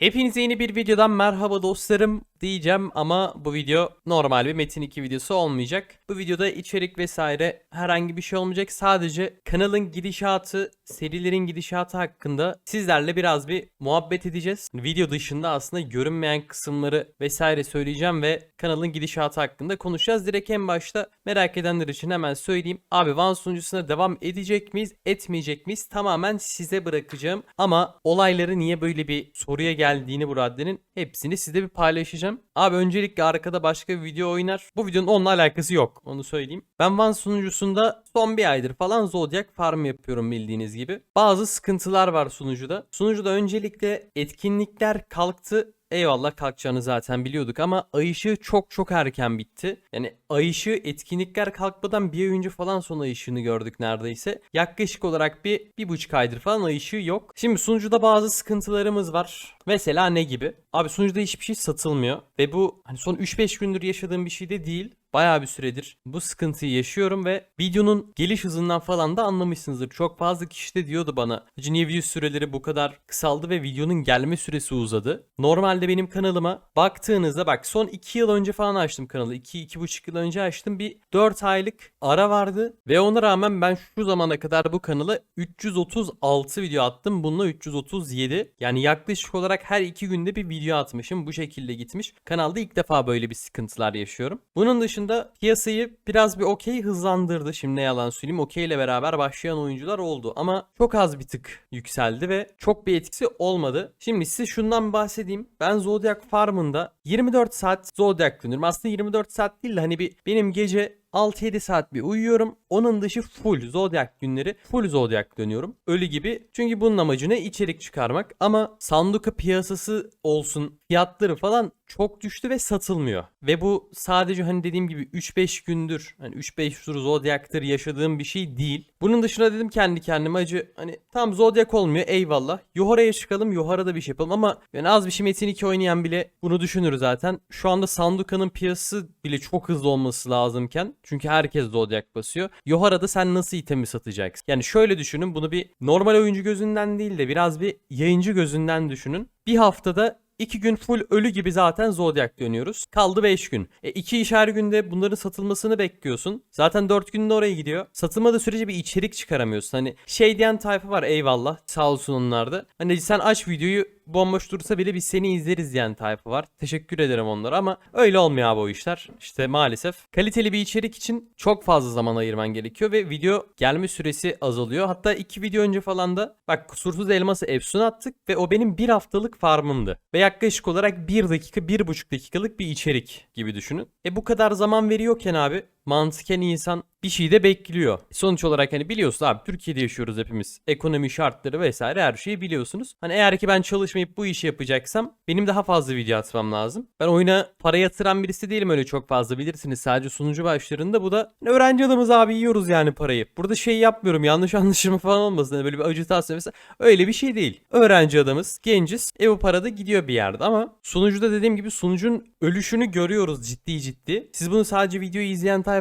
Hepinize yeni bir videodan merhaba dostlarım diyeceğim ama bu video normal bir Metin 2 videosu olmayacak. Bu videoda içerik vesaire herhangi bir şey olmayacak. Sadece kanalın gidişatı, serilerin gidişatı hakkında sizlerle biraz bir muhabbet edeceğiz. Video dışında aslında görünmeyen kısımları vesaire söyleyeceğim ve kanalın gidişatı hakkında konuşacağız. Direkt en başta merak edenler için hemen söyleyeyim. Abi Van sunucusuna devam edecek miyiz, etmeyecek miyiz? Tamamen size bırakacağım. Ama olayları niye böyle bir soruya geldiğini bu raddenin hepsini size bir paylaşacağım. Abi öncelikle arkada başka bir video oynar. Bu videonun onunla alakası yok. Onu söyleyeyim. Ben Van sunucusunda son bir aydır falan Zodiac farm yapıyorum bildiğiniz gibi. Bazı sıkıntılar var sunucuda. Sunucuda öncelikle etkinlikler kalktı. Eyvallah kalkacağını zaten biliyorduk ama ay ışığı çok çok erken bitti. Yani ay ışığı etkinlikler kalkmadan bir ay önce falan son ay ışığını gördük neredeyse. Yaklaşık olarak bir, bir buçuk aydır falan ay ışığı yok. Şimdi sunucuda bazı sıkıntılarımız var. Mesela ne gibi? Abi sunucuda hiçbir şey satılmıyor. Ve bu hani son 3-5 gündür yaşadığım bir şey de değil. Bayağı bir süredir bu sıkıntıyı yaşıyorum ve videonun geliş hızından falan da anlamışsınızdır. Çok fazla kişi de diyordu bana. "Hacı niye video süreleri bu kadar kısaldı ve videonun gelme süresi uzadı. Normalde benim kanalıma baktığınızda bak son 2 yıl önce falan açtım kanalı. 2-2,5 yıl önce açtım. Bir 4 aylık ara vardı. Ve ona rağmen ben şu zamana kadar bu kanala 336 video attım. Bununla 337. Yani yaklaşık olarak her 2 günde bir video atmışım. Bu şekilde gitmiş. Kanalda ilk defa böyle bir sıkıntılar yaşıyorum. Bunun dışında piyasayı biraz bir okey hızlandırdı. Şimdi ne yalan söyleyeyim. Okey ile beraber başlayan oyuncular oldu. Ama çok az bir tık yükseldi ve çok bir etkisi olmadı. Şimdi size şundan bahsedeyim. Ben Zodiac Farm'ında 24 saat Zodiac dönüyorum. Aslında 24 saat değil de hani bir benim gece 6-7 saat bir uyuyorum. Onun dışı full Zodiac günleri full Zodiac dönüyorum. Ölü gibi. Çünkü bunun amacı ne? İçerik çıkarmak. Ama sanduka piyasası olsun fiyatları falan çok düştü ve satılmıyor. Ve bu sadece hani dediğim gibi 3-5 gündür hani 3-5 tur Zodiac'tır yaşadığım bir şey değil. Bunun dışında dedim kendi kendime acı hani tam Zodiac olmuyor eyvallah. Yohara'ya çıkalım Yohara'da bir şey yapalım ama yani az bir şey Metin 2 oynayan bile bunu düşünür zaten. Şu anda Sanduka'nın piyasası bile çok hızlı olması lazımken çünkü herkes Zodiac basıyor. Yohara'da sen nasıl itemi satacaksın? Yani şöyle düşünün bunu bir normal oyuncu gözünden değil de biraz bir yayıncı gözünden düşünün. Bir haftada 2 gün full ölü gibi zaten Zodiac dönüyoruz. Kaldı 5 gün. E 2 işer günde bunların satılmasını bekliyorsun. Zaten 4 günde oraya gidiyor. Satılmadığı sürece bir içerik çıkaramıyorsun. Hani şey diyen tayfa var eyvallah sağ olsun onlar da. Hani sen aç videoyu bomboş dursa bile biz seni izleriz diyen tayfa var. Teşekkür ederim onlara ama öyle olmuyor abi o işler. İşte maalesef. Kaliteli bir içerik için çok fazla zaman ayırman gerekiyor ve video gelme süresi azalıyor. Hatta iki video önce falan da bak kusursuz elması Efsun attık ve o benim bir haftalık farmımdı. Ve yaklaşık olarak bir dakika, bir buçuk dakikalık bir içerik gibi düşünün. E bu kadar zaman veriyorken abi mantıken insan bir şey de bekliyor. Sonuç olarak hani biliyorsun abi Türkiye'de yaşıyoruz hepimiz. Ekonomi şartları vesaire her şeyi biliyorsunuz. Hani eğer ki ben çalışmayıp bu işi yapacaksam benim daha fazla video atmam lazım. Ben oyuna para yatıran birisi değilim öyle çok fazla bilirsiniz. Sadece sunucu başlarında bu da hani öğrenci adamız abi yiyoruz yani parayı. Burada şey yapmıyorum yanlış anlaşılma falan olmasın. Hani böyle bir ajitasyon mesela öyle bir şey değil. Öğrenci adamız, genciz. E bu para da gidiyor bir yerde ama sunucuda dediğim gibi sunucun ölüşünü görüyoruz ciddi ciddi. Siz bunu sadece videoyu izleyen tayfa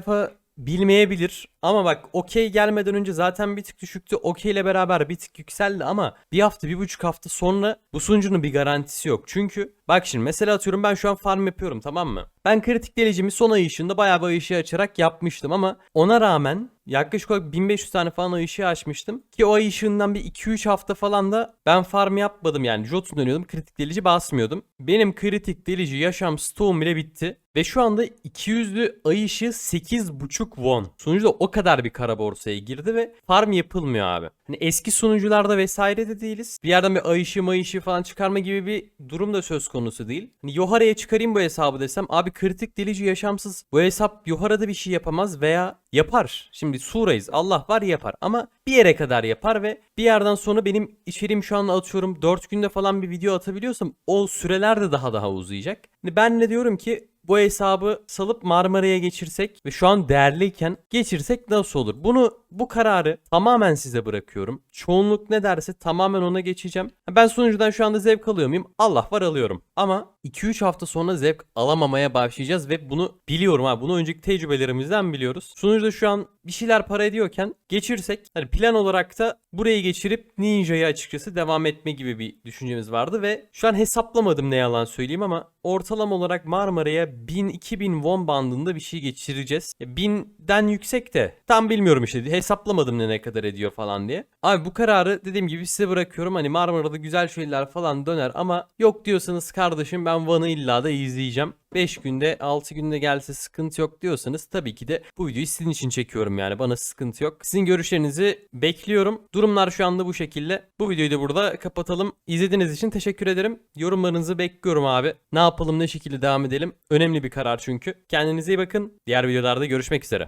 bilmeyebilir. Ama bak okey gelmeden önce zaten bir tık düşüktü. Okey ile beraber bir tık yükseldi ama bir hafta bir buçuk hafta sonra bu sunucunun bir garantisi yok. Çünkü bak şimdi mesela atıyorum ben şu an farm yapıyorum tamam mı? Ben kritik delicimi son ay ışığında bayağı bir ay ışığı açarak yapmıştım ama ona rağmen yaklaşık olarak 1500 tane falan ay ışığı açmıştım. Ki o ay ışığından bir 2-3 hafta falan da ben farm yapmadım yani Jotun dönüyordum kritik delici basmıyordum. Benim kritik delici yaşam stoğum bile bitti. Ve şu anda 200'lü ay ışığı 8.5 won. Sonuçta o kadar bir kara borsaya girdi ve farm yapılmıyor abi. Hani eski sunucularda vesaire de değiliz. Bir yerden bir ay ışığı may falan çıkarma gibi bir durum da söz konusu değil. Hani Yohara'ya çıkarayım bu hesabı desem abi kritik delici yaşamsız. Bu hesap Yohara'da bir şey yapamaz veya yapar. Şimdi Sura'yız Allah var yapar ama bir yere kadar yapar ve bir yerden sonra benim içeriğim şu anda atıyorum 4 günde falan bir video atabiliyorsam o süreler de daha daha uzayacak. Hani ben ne diyorum ki bu hesabı salıp Marmara'ya geçirsek ve şu an değerliyken geçirsek nasıl olur? Bunu bu kararı tamamen size bırakıyorum. Çoğunluk ne derse tamamen ona geçeceğim. Ben sunucudan şu anda zevk alıyor muyum? Allah var alıyorum. Ama 2-3 hafta sonra zevk alamamaya başlayacağız ve bunu biliyorum ha. Bunu önceki tecrübelerimizden biliyoruz. Sonuçta şu an bir şeyler para ediyorken geçirsek hani plan olarak da burayı geçirip Ninja'ya açıkçası devam etme gibi bir düşüncemiz vardı ve şu an hesaplamadım ne yalan söyleyeyim ama ortalama olarak Marmara'ya 1000-2000 won bandında bir şey geçireceğiz. Ya 1000'den yüksek de tam bilmiyorum işte hesaplamadım ne kadar ediyor falan diye. Abi bu kararı dediğim gibi size bırakıyorum. Hani Marmara'da güzel şeyler falan döner ama yok diyorsanız kardeşim ben Van'ı illa da izleyeceğim. 5 günde 6 günde gelse sıkıntı yok diyorsanız tabii ki de bu videoyu sizin için çekiyorum yani bana sıkıntı yok. Sizin görüşlerinizi bekliyorum. Durumlar şu anda bu şekilde. Bu videoyu da burada kapatalım. İzlediğiniz için teşekkür ederim. Yorumlarınızı bekliyorum abi. Ne yapalım ne şekilde devam edelim. Önemli bir karar çünkü. Kendinize iyi bakın. Diğer videolarda görüşmek üzere.